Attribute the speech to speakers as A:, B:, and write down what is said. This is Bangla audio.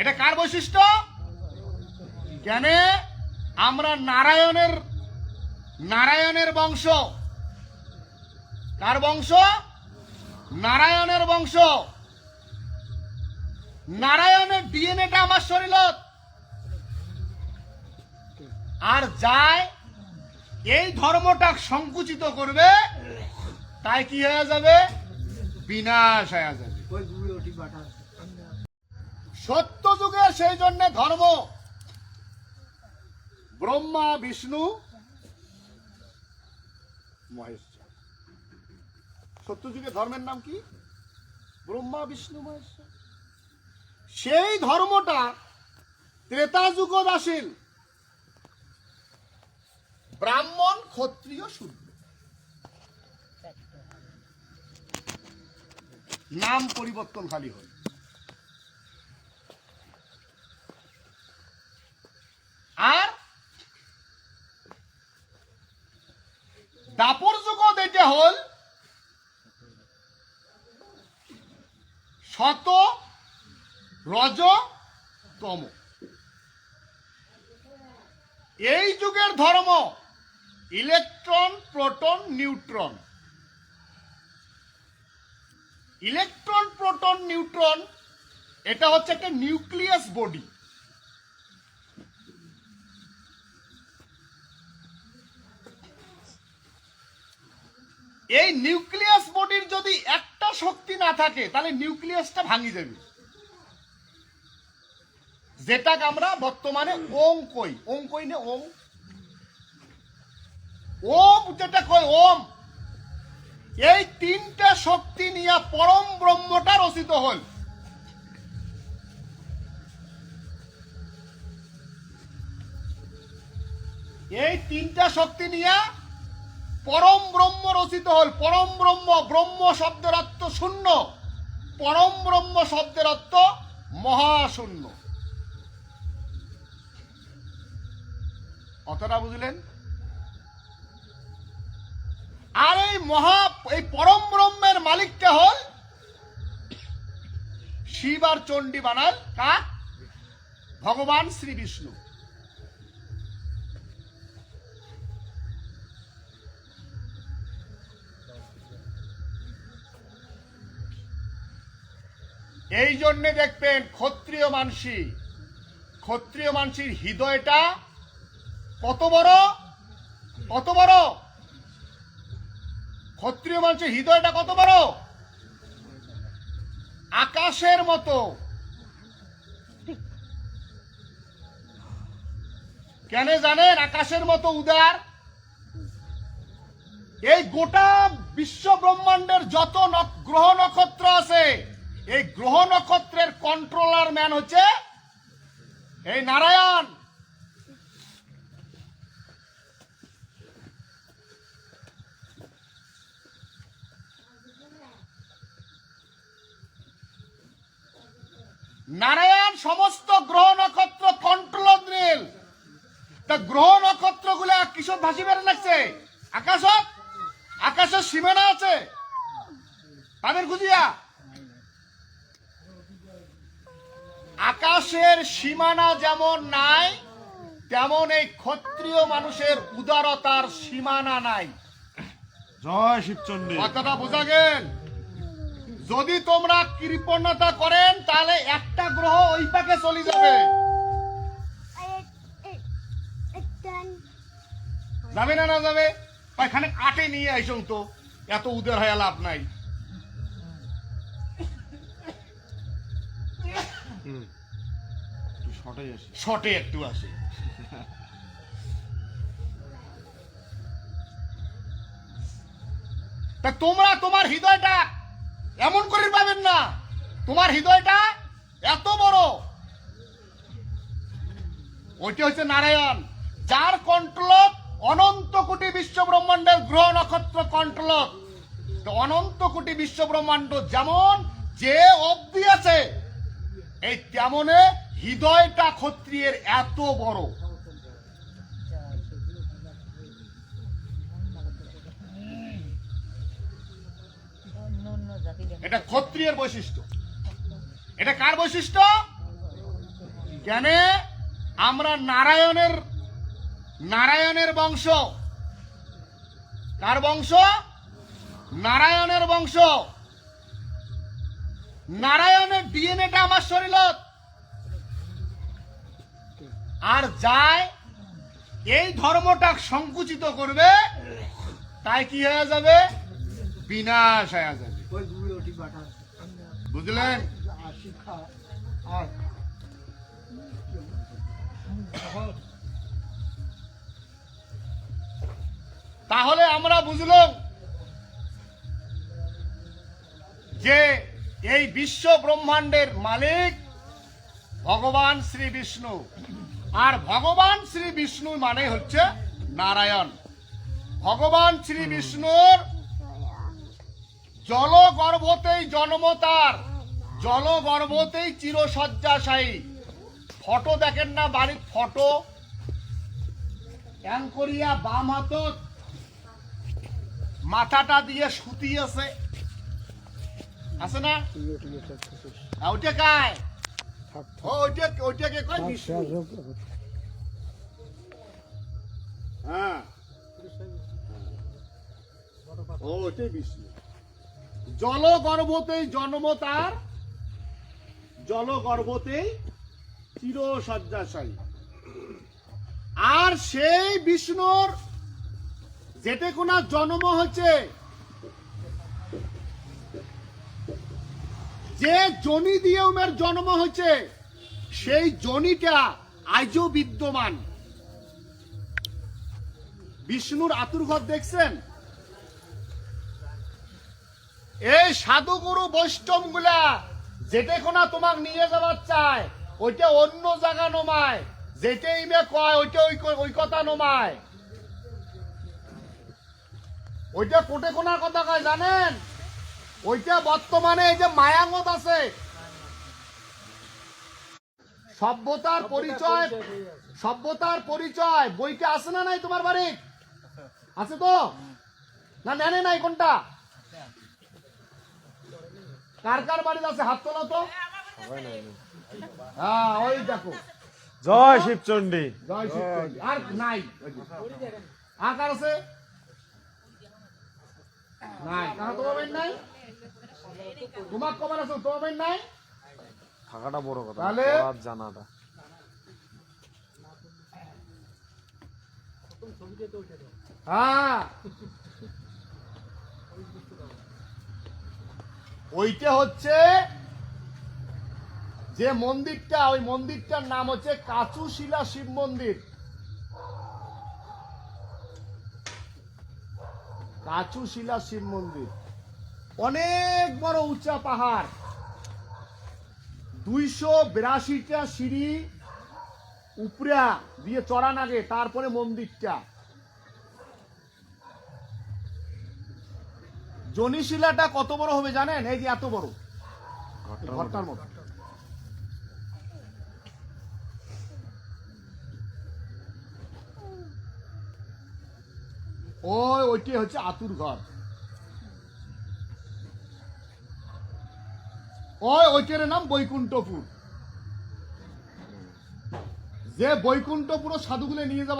A: এটা কার বৈশিষ্ট্য? কেন আমরা নারায়ণের নারায়ণের বংশ। কার বংশ? নারায়ণের বংশ। নারায়ণের ডিএনএটা আমার শরীরত। আর যায়, এই ধর্মটা সংকুচিত করবে, তাই কি হয়ে যাবে? বিনাশ হয়ে যাবে। সত্য যুগে সেই জন্য ধর্ম। ব্রহ্মা, বিষ্ণু মহেশ্বর সত্য যুগে ধর্মের নাম কি? ব্রহ্মা, বিষ্ণু মহেশ্বর সেই ধর্মটা ত্রেতা যুগ আসিল। ব্রাহ্মণ, ক্ষত্রিয় শূদ্র নাম পরিবর্তন খালি হল আর দাপর যুগ এটা হল। শত, রজ, তম। এই যুগের ধর্ম electron, proton, neutron. Electron, proton, neutron, এটা হচ্ছে একটা নিউক্লিয়াস বডি। এই নিউক্লিয়াস বডির যদি একটা শক্তি না থাকে, তাহলে নিউক্লিয়াসটা ভাঙি যাবে যেটাকে আমরা বর্তমানে ওং কই? ওং কই না ওং ওম যেটা কই ওম? এই তিনটা শক্তি নিয়ে পরম ব্রহ্মটা রচিত হল। এই তিনটা শক্তি নিয়ে পরম ব্রহ্ম রচিত হল। পরম ব্রহ্ম ব্রহ্ম শব্দের অর্থ শূন্য। পরম ব্রহ্ম শব্দের অর্থ মহাশূন্য। অতটা বুঝলেন? আর এই মহা, এই পরম ব্রহ্মের মালিকটা হল শিব আর চণ্ডী বানাল, কার? ভগবান শ্রী বিষ্ণু। এই জন্য দেখবেন ক্ষত্রিয় মানসি, ক্ষত্রিয় মানসির হৃদয়টা কত বড়? কত বড়? ক্ষত্রিয় মানুষের হৃদয়টা কত বড়? আকাশের মতো। কেন জানেন আকাশের মতো উদার? এই গোটা বিশ্ব ব্রহ্মাণ্ডের যত গ্রহ নক্ষত্র আছে এই গ্রহ নক্ষত্রের কন্ট্রোলার ম্যান হচ্ছে এই নারায়ণ। নারায়ণ সমস্ত গ্রহ নক্ষত্র কন্ট্রোল দিল তা গ্রহ নক্ষত্রগুলা কিশোর ভাসি বেড়ে লাগছে আকাশত? আকাশের সীমানা আছে। তাদের খুঁজিয়া। আকাশের সীমানা যেমন নাই তেমন এই ক্ষত্রিয় মানুষের উদারতার সীমানা নাই।
B: জয় শিবচন্ডী।
A: কথাটা বোঝা গেল? যদি তোমরা কৃপণতা করেন তাহলে একটা গ্রহ ওই পাকে চলে যাবে। যাবে না না যাবে? এখানে কাটে নিয়ে আইসং তো। এত উদের হয়ে লাভ নাই।
B: শর্টে
A: একটু আসে। তা তোমরা তোমার হৃদয়টা এমন করে পাবেন না। তোমার হৃদয়টা এত বড়। ওইটা হচ্ছে নারায়ণ যার কন্ট্রোল অনন্ত কোটি বিশ্ব ব্রহ্মাণ্ডের গ্রহ নক্ষত্র কন্ট্রোল তো অনন্ত কোটি বিশ্ব ব্রহ্মাণ্ড যেমন যে অব্দি আছে এই তেমনে হৃদয়টা ক্ষত্রিয়ের এত বড়। এটা ক্ষত্রিয়ের বৈশিষ্ট্য। এটা কার বৈশিষ্ট্য? জ্ঞানে আমরা নারায়ণের নারায়ণের বংশ। কার বংশ? নারায়ণের বংশ। নারায়ণের ডিএনএটা আর যায়, এই ধর্মটা সংকুচিত করবে, তাই কি হয়ে যাবে? বিনাশ হয়ে যাবে। বুঝলেন? তাহলে আমরা বুঝলাম যে এই বিশ্ব ব্রহ্মাণ্ডের মালিক ভগবান শ্রী বিষ্ণু। আর ভগবান শ্রী বিষ্ণু মানে হচ্ছে নারায়ণ। ভগবান শ্রী বিষ্ণুর জলগর্ভতেই জন্ম তার জলগর্ভতেই চিরসজ্জাশায়ী ফটো দেখেন না বাড়ির ফটো। এন করিয়া বাম হাতত মাথাটা দিয়ে সুতি আছে আছে না ওটা কায়? জলগর্ভতেই জন্ম তার জলগর্ভতেই চির শয্যাশায়ী আর সেই বিষ্ণুর যেতে কোনা জন্ম হচ্ছে যে জনি দিয়ে উমের জন্ম হয়েছে, সেই জনিটা আজও বিদ্যমান। বিষ্ণুর আতুরঘর দেখছেন? এই সাধুগুরু বৈষ্ণবগুলা যেটা কোনা তোমাক নিয়ে যাবার চায়, ওইটা অন্য জায়গা নমায় যেটা ইমে কয়, ওইটা ওই কথা নমায়। ওইটা কোটে কোনার কথা কয়, জানেন? ওইটা বর্তমানে এই যে মায়াঙ্গত আছে। সভ্যতার পরিচয় সভ্যতার পরিচয়। বইটা আছে না নাই তোমার বাড়ি? আছে তো? না নেনে নাই কোনটা? কার কার বাড়িতে আছে? হাত তোলো তো। হ্যাঁ ওই দেখো।
B: জয় শিবচন্ডী
A: জয় শিবচন্ডী। আর নাই। ওই যে। আর কার আছে? নাই। তোমার বাড়ি নাই? তোমার কবার আছে তোমার নাই?
B: থাকাটা বড় কথা
A: তাহলে?
B: জানাটা।
A: হ্যাঁ। ওইটা হচ্ছে যে মন্দিরটা ওই মন্দিরটার নাম হচ্ছে কাচুশিলা শিব মন্দির। কাচুশিলা শিব মন্দির। অনেক বড় উঁচা পাহাড়। দুইশো বিরাশিটা সিঁড়ি উপরা দিয়ে চড়া নাগে তারপরে মন্দিরটা। জনিশিলাটা কত বড় হবে জানেন? এই যে এত বড়। ঘরটার মতো। ওই ওইটি হচ্ছে আতুর ঘর। ওই ওইটার নাম বৈকুণ্ঠপুর। যে বৈকুণ্ঠপুর সাধুগুলো নিয়ে যাবে